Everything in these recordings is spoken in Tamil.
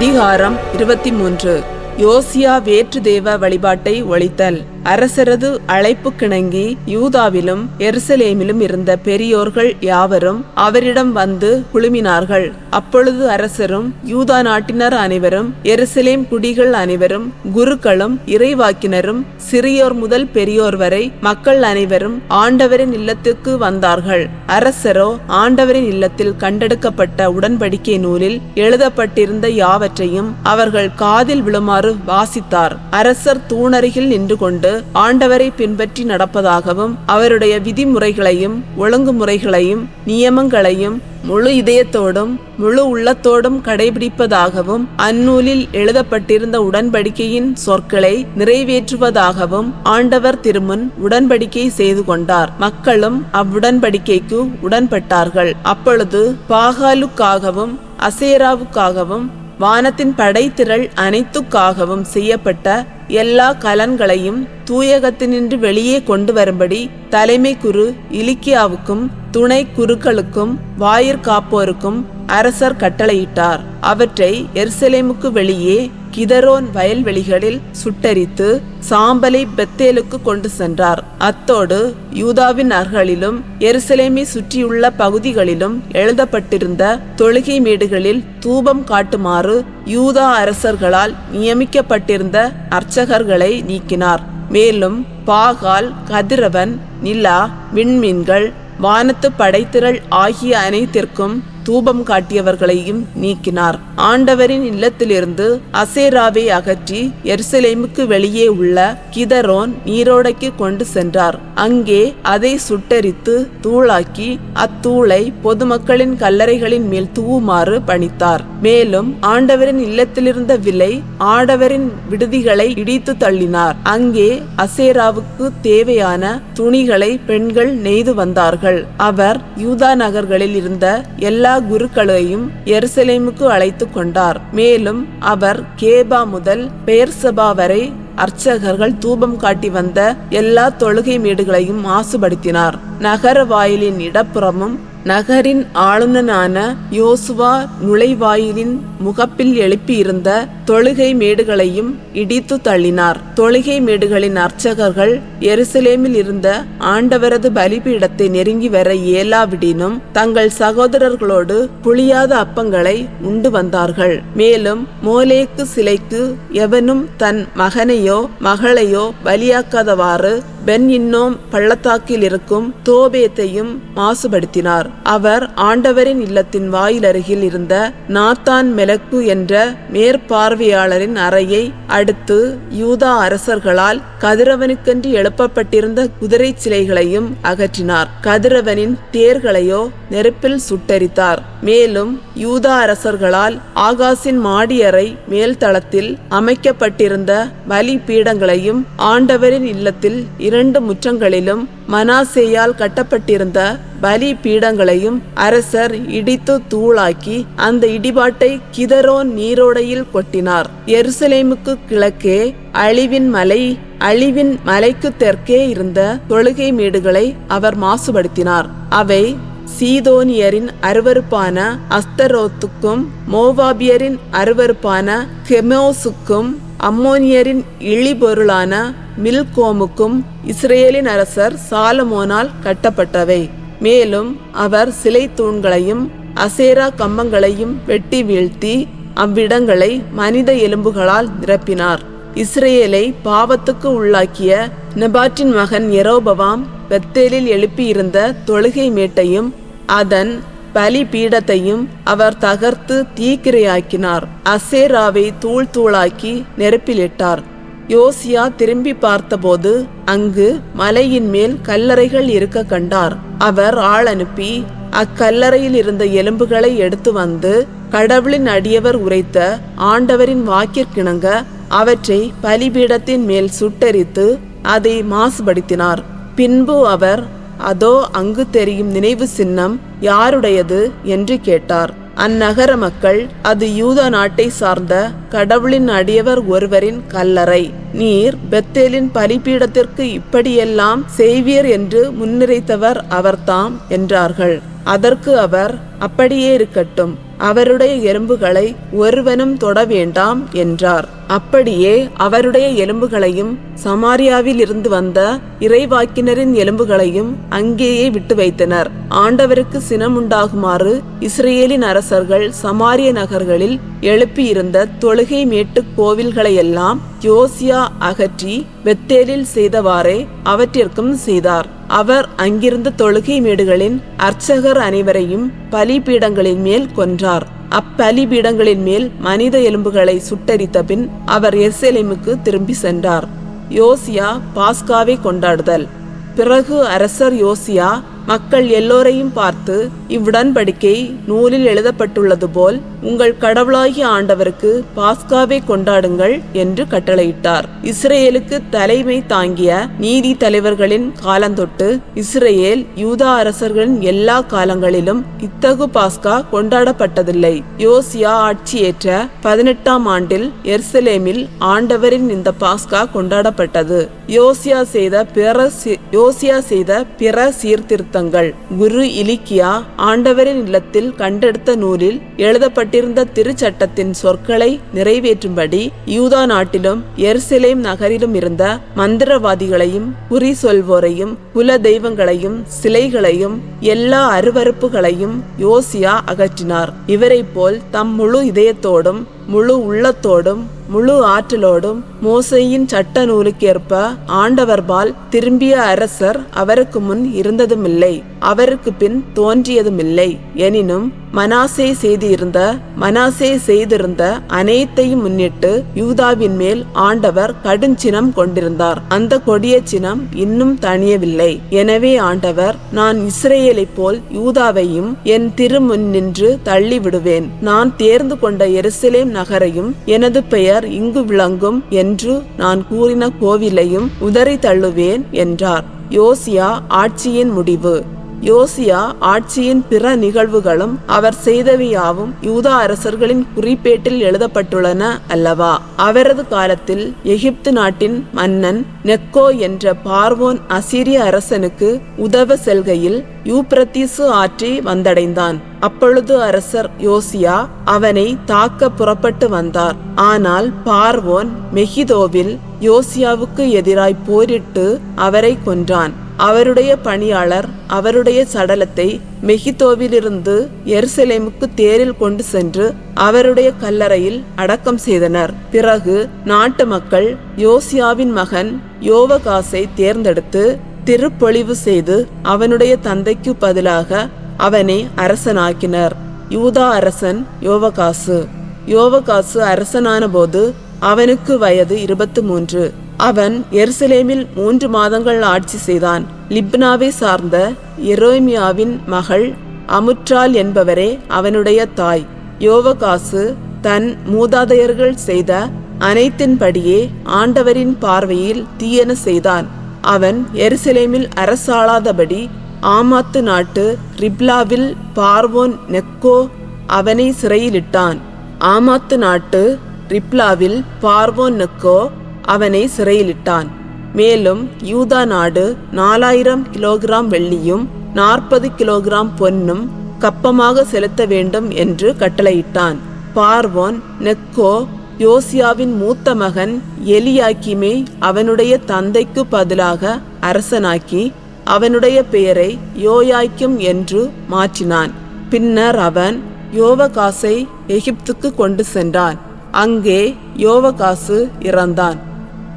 அதிகாரம் இருபத்தி மூன்று. யோசியா வேற்று தேவ வழிபாட்டை ஒழித்தல். அரசரது அழைப்பு கிணங்கி யூதாவிலும் எருசலேமிலும் இருந்த பெரியோர்கள் யாவரும் அவரிடம் வந்து குழுமினார்கள். அப்பொழுது அரசரும் யூதா நாட்டினர் அனைவரும் எருசலேம் குடிகள் அனைவரும் குருக்களும் இறைவாக்கினரும் சிறியோர் முதல் பெரியோர் வரை மக்கள் அனைவரும் ஆண்டவரின் இல்லத்துக்கு வந்தார்கள். அரசரோ ஆண்டவரின் இல்லத்தில் கண்டெடுக்கப்பட்ட உடன்படிக்கை நூலில் எழுதப்பட்டிருந்த யாவற்றையும் அவர்கள் காதில் விழுமாறு வாசித்தார். அரசர் தூணருகில் நின்று கொண்டு ஆண்டவரை பின்பற்றி நடப்பதாகவும் அவருடைய விதிமுறைகளையும் ஒழுங்குமுறைகளையும் நியமங்களையும் முழு இதயத்தோடும் முழு உள்ளத்தோடும் கடைபிடிப்பதாகவும் அந்நூலில் எழுதப்பட்டிருந்த உடன்படிக்கையின் சொற்களை நிறைவேற்றுவதாகவும் ஆண்டவர் திருமுன் உடன்படிக்கை செய்து கொண்டார். மக்களும் அவ்வுடன்படிக்கைக்கு உடன்பட்டார்கள். அப்பொழுது பாகாலுக்காகவும் அசேராவுக்காகவும் வானத்தின் படைத்திரள் அனைத்துக்காகவும் செய்யப்பட்ட எல்லா கலன்களையும் தூயகத்தினின்று வெளியே கொண்டு வரும்படி தலைமை குரு இலிக்கியாவுக்கும் துணை குருக்களுக்கும் வாயிற் காப்போருக்கும் அரசர் கட்டளையிட்டார். அவற்றை எருசலேமுக்கு வெளியே கிதரோன் வயல்வெளிகளில் சுட்டரித்து சாம்பலை பெத்தேலுக்கு கொண்டு சென்றார். அத்தோடு யூதாவின் அர்களிலும் எருசலேமை சுற்றியுள்ள பகுதிகளிலும் எழுதப்பட்டிருந்த தொழுகை மேடுகளில் தூபம் காட்டுமாறு யூதா அரசர்களால் நியமிக்கப்பட்டிருந்த அர்ச்சகர்களை நீக்கினார். மேலும் பாகால் கதிரவன் நிலா விண்மீன்கள் வானத்து படைத்திரள் ஆகிய அனைத்திற்கும் தூபம் காட்டியவர்களையும் நீக்கினார். ஆண்டவரின் இல்லத்திலிருந்து அசேராவை அகற்றி எருசலேமுக்கு வெளியே உள்ள கிதரோன் நீரோடைக்கு கொண்டு சென்றார். அங்கே அதை சுட்டரித்து தூளாக்கி அத்தூளை பொதுமக்களின் கல்லறைகளின் மேல் தூவுமாறு பணித்தார். மேலும் ஆண்டவரின் இல்லத்திலிருந்த விலை ஆடவரின் விடுதிகளை இடித்து தள்ளினார். அங்கே அசேராவுக்கு தேவையான துணிகளை பெண்கள் நெய்து வந்தார்கள். அவர் யூதா நகர்களில் இருந்த எல்லா குருக்களையும் எருசலேமுக்கு அழைத்து கொண்டார். மேலும் அவர் கேபா முதல் பெயர்சபா வரை அர்ச்சகர்கள் தூபம் காட்டி வந்த எல்லா தொழுகை மேடுகளையும் மாசுபடுத்தினார். நகர வாயிலின் இடப்புறமும் நகரின் ஆளுநனான யோசுவா நுழைவாயிலின் முகப்பில் எழுப்பியிருந்த தொழுகை மேடுகளையும் இடித்து தள்ளினார். தொழுகை மேடுகளின் அர்ச்சகர்கள் எருசலேமில் இருந்த ஆண்டவரது பலிபீடத்தை நெருங்கி வர இயலாவிடினும் தங்கள் சகோதரர்களோடு புளியாத அப்பங்களை உண்டு வந்தார்கள். மேலும் மோலேக்கு சிலைக்கு எவனும் தன் மகனையோ மகளையோ பலியாக்காதவாறு பென் இன்னோம் பள்ளத்தாக்கில் இருக்கும் தோபேத்தையும் மாசுபடுத்தினார். அவர் ஆண்டவரின் இல்லத்தின் வாயிலருகில் இருந்த நாத்தான் மெலக்கு என்ற மேற்பார்வையாளரின் அறையை அடுத்து யூதா அரசர்களால் கதிரவனுக்கென்று எழுப்பப்பட்டிருந்த குதிரை சிலைகளையும் அகற்றினார். கதிரவனின் தேர்களையோ நெருப்பில் சுட்டரித்தார். மேலும் யூதா அரசர்களால் ஆகாசின் மாடியறை மேல்தளத்தில் அமைக்கப்பட்டிருந்த பலி பீடங்களையும் ஆண்டவரின் இல்லத்தில் இரண்டு முற்றங்களிலும் மனாசேயால் கட்டப்பட்டிருந்த பலி பீடங்களையும் அரசர் இடித்து தூளாக்கி அந்த இடிபாட்டை கிதரோன் நீரோடையில் கொட்டினார். எருசலேமுக்கு கிழக்கே அழிவின் மலை அழிவின் மலைக்கு தெற்கே இருந்த தொழுகை மேடுகளை அவர் மாசுபடுத்தினார். அவை சீதோனியரின் அருவருப்பான அஸ்தரோத்துக்கும் மோவாபியரின் அருவருப்பான ஹெமோசுக்கும் அம்மோனியரின் இழிபொருளான மில்கோமுக்கும் இஸ்ரேலின் அரசர் சாலமோனால் கட்டப்பட்டவை. மேலும் அவர் சிலை தூண்களையும் அசேரா கம்பங்களையும் வெட்டி வீழ்த்தி அவ்விடங்களை மனித எலும்புகளால் நிரப்பினார். இஸ்ரேலை பாவத்துக்கு உள்ளாக்கிய நெபாட்டின் மகன் எரோபவாம் பெத்தேலில் எழுப்பியிருந்த தொழுகை மேட்டையும் அதன் பலி பீடத்தையும் அவர் தகர்த்து தீக்கிரையாக்கினார். அசேராவை தூள் தூளாக்கி நெருப்பிலிட்டார். யோசியா திரும்பி பார்த்தபோது அங்கு மலையின் மேல் கல்லறைகள் இருக்க கண்டார். அவர் ஆள் அனுப்பி அக்கல்லறையில் இருந்த எலும்புகளை எடுத்து வந்து கடவுளின் அடியவர் உரைத்த ஆண்டவரின் வாக்கிற்கிணங்க அவற்றை பலிபீடத்தின் மேல் சுட்டரித்து அதை மாசுபடுத்தினார். பின்பு அவர் அதோ அங்கு தெரியும் நினைவு சின்னம் யாருடையது? என்று கேட்டார். அந்நகர மக்கள் அது யூதா நாட்டை சார்ந்த கடவுளின் அடியவர் ஒருவரின் கல்லறை. நீர் பெத்தேலின் பலிபீடத்திற்கு இப்படியெல்லாம் செய்வீர் என்று முன்னிறைத்தவர் அவர்தாம் என்றார்கள். அதற்கு அவர் அப்படியே இருக்கட்டும். அவருடைய எலும்புகளை ஒருவனும் தொட வேண்டாம் என்றார். அப்படியே அவருடைய எலும்புகளையும் சமாரியாவில் இருந்து வந்த இறைவாக்கினரின் எலும்புகளையும் அங்கேயே விட்டு வைத்தனர். ஆண்டவருக்கு சினமுண்டாகுமாறு இஸ்ரேலின் அரசர்கள் சமாரிய நகர்களில் எழுப்பியிருந்த தொழுகை மேட்டு கோவில்களையெல்லாம் யோசியா அகற்றி வெத்தேலில் செய்தவாறே அவற்றிற்கும் செய்தார். அவர் அங்கிருந்த தொழுகை மேடுகளின் அர்ச்சகர் அனைவரையும் பலிபீடங்களின் மேல் கொன்றார். அப்பலிபீடங்களின் மேல் மனித எலும்புகளை சுட்டரித்த பின் அவர் எருசலேமுக்கு திரும்பி சென்றார். யோசியா பாஸ்காவை கொண்டாடுதல். பிறகு அரசர் யோசியா மக்கள் எல்லோரையும் பார்த்து இவ்வுடன்படிக்கை நூலில் எழுதப்பட்டுள்ளது போல் உங்கள் கடவுளாகிய ஆண்டவருக்கு பாஸ்காவை கொண்டாடுங்கள் என்று கட்டளையிட்டார். இஸ்ரேலுக்கு தலைமை தாங்கிய நீதி தலைவர்களின் காலந்தொட்டு இஸ்ரேல் யூதா அரசர்களின் எல்லா காலங்களிலும் இத்தகு பாஸ்கா கொண்டாடப்பட்டதில்லை. யோசியா ஆட்சியேற்ற பதினெட்டாம் ஆண்டில் எர்சலேமில் ஆண்டவரின் இந்த பாஸ்கா கொண்டாடப்பட்டது. யோசியா செய்த பிற சி- யோசியா செய்த பிற சீர்திருத்தங்கள் குரு இலிக்கியா ஆண்டவரின் இல்லத்தில் கண்டெடுத்த நூலில் எழுதப்பட்டிருந்த திருச்சட்டத்தின் சொற்களை நிறைவேற்றும்படி யூதா நாட்டிலும் எருசலேம் நகரிலும் இருந்த மந்திரவாதிகளையும் குறி சொல்வோரையும் குல தெய்வங்களையும் சிலைகளையும் எல்லா அருவருப்புகளையும் யோசியா அகற்றினார். இவரைப் போல் தம் முழு இதயத்தோடும் முழு உள்ளத்தோடும் முழு ஆற்றலோடும் மோசையின் சட்ட நூலுக்கேற்ப ஆண்டவர்பால் திரும்பிய அரசர் அவருக்கு முன் இருந்ததுமில்லை. அவருக்கு பின் தோன்றியதுமில்லை. எனினும் மனாசே செய்திருந்த மனாசே செய்திருந்த அனைத்தையும் முன்னிட்டு யூதாவின் மேல் ஆண்டவர் கடுஞ்சினம் கொண்டிருந்தார். அந்த கொடிய சினம் இன்னும் தணியவில்லை. எனவே ஆண்டவர் நான் இஸ்ரேலைப் போல் யூதாவையும் என் திருமுன் நின்று தள்ளி விடுவேன் நான் தேர்ந்து கொண்ட எருசலேம் நகரையும் எனது பெயர் இங்கு விளங்கும் என்று நான் கூறின கோவிலையும் உதறி தள்ளுவேன் என்றார். யோசியா ஆட்சியின் முடிவு. யோசியா ஆட்சியின் பிற நிகழ்வுகளும் அவர் செய்தவையாவும் யூதா அரசர்களின் குறிப்பேட்டில் எழுதப்பட்டுள்ளன அல்லவா? அவரது காலத்தில் எகிப்து நாட்டின் மன்னன் நெக்கோ என்ற பார்வோன் அசிரிய அரசனுக்கு உதவ செல்கையில் யூப்ரத்தீசு ஆற்றி வந்தடைந்தான். அப்பொழுது அரசர் யோசியா அவனை தாக்க புறப்பட்டு வந்தார். ஆனால் பார்வோன் மெகிதோவில் யோசியாவுக்கு எதிராய் போரிட்டு அவரை கொன்றான். அவருடைய பணியாளர் அவருடைய சடலத்தை மெஹிதோவிலிருந்து எருசலேமுக்கு தேரில் கொண்டு சென்று அவருடைய கல்லறையில் அடக்கம் செய்தனர். பிறகு நாட்டு மக்கள் யோசியாவின் மகன் யோவகாசை தேர்ந்தெடுத்து திருப்பொழிவு செய்து அவனுடைய தந்தைக்கு பதிலாக அவனை அரசனாக்கினர். யூதா அரசன் யோவகாசு. யோவகாசு அரசனான போது அவனுக்கு வயது இருபத்து மூன்று. அவன் எருசலேமில் மூன்று மாதங்கள் ஆட்சி செய்தான். லிப்னாவை சார்ந்த எரோமியாவின் மகள் அமுற்றால் என்பவரே அவனுடைய தாய். யோவகாசு தன் மூதாதையர்கள் செய்த அனைத்தின்படியே ஆண்டவரின் பார்வையில் தீயன செய்தான். அவன் எருசலேமில் அரசாளாதபடி ஆமாத்து நாட்டு ரிப்லாவில் பார்வோன் நெக்கோ அவனை சிறையிலிட்டான். ஆமாத்து நாட்டு ரிப்லாவில் பார்வோன் நெக்கோ அவனை சிறையிலிட்டான். மேலும் யூதா நாடு நாலாயிரம் கிலோகிராம் வெள்ளியும் நாற்பது கிலோகிராம் பொன்னும் கப்பமாக செலுத்த வேண்டும் என்று கட்டளையிட்டான். பார்வோன் நெக்கோ யோசியாவின் மூத்த மகன் எலியாக்கிமே அவனுடைய தந்தைக்கு பதிலாக அரசனாக்கி அவனுடைய பெயரை யோயாய்க்கும் என்று மாற்றினான். பின்னர் அவன் யோவகாசை எகிப்துக்கு கொண்டு சென்றான். அங்கே யோவகாசு இறந்தான்.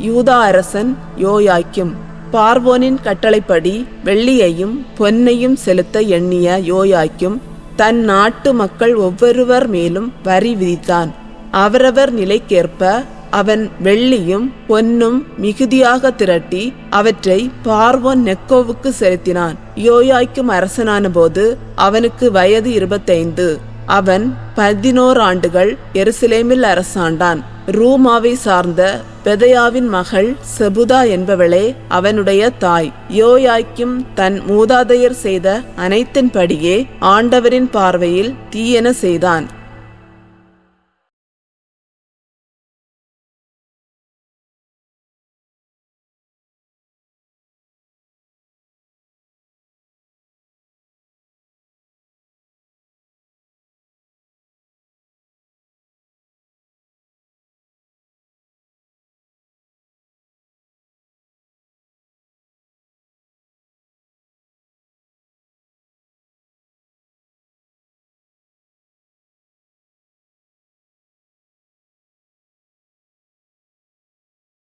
யூதா அரசன் யோயாய்க்கும். பார்வோனின் கட்டளைப்படி வெள்ளியையும் பொன்னையும் செலுத்த எண்ணிய யோயாய்க்கும் தன் நாட்டு மக்கள் ஒவ்வொருவர் மேலும் வரி விதித்தான். அவரவர் நிலைக்கேற்ப அவன் வெள்ளியும் பொன்னும் மிகுதியாக திரட்டி அவற்றை பார்வோன் நெக்கோவுக்கு செலுத்தினான். யோயாய்க்கும் அரசனான போது அவனுக்கு வயது இருபத்தைந்து. அவன் பதினோரு ஆண்டுகள் எருசலேமில் அரசாண்டான். ரூமாவை சார்ந்த பெதையாவின் மகள் செபுதா என்பவளே அவனுடைய தாய். யோயாய்க்கும் தன் மூதாதையர் செய்த அனைத்தின்படியே ஆண்டவரின் பார்வையில் தீயென செய்தான்.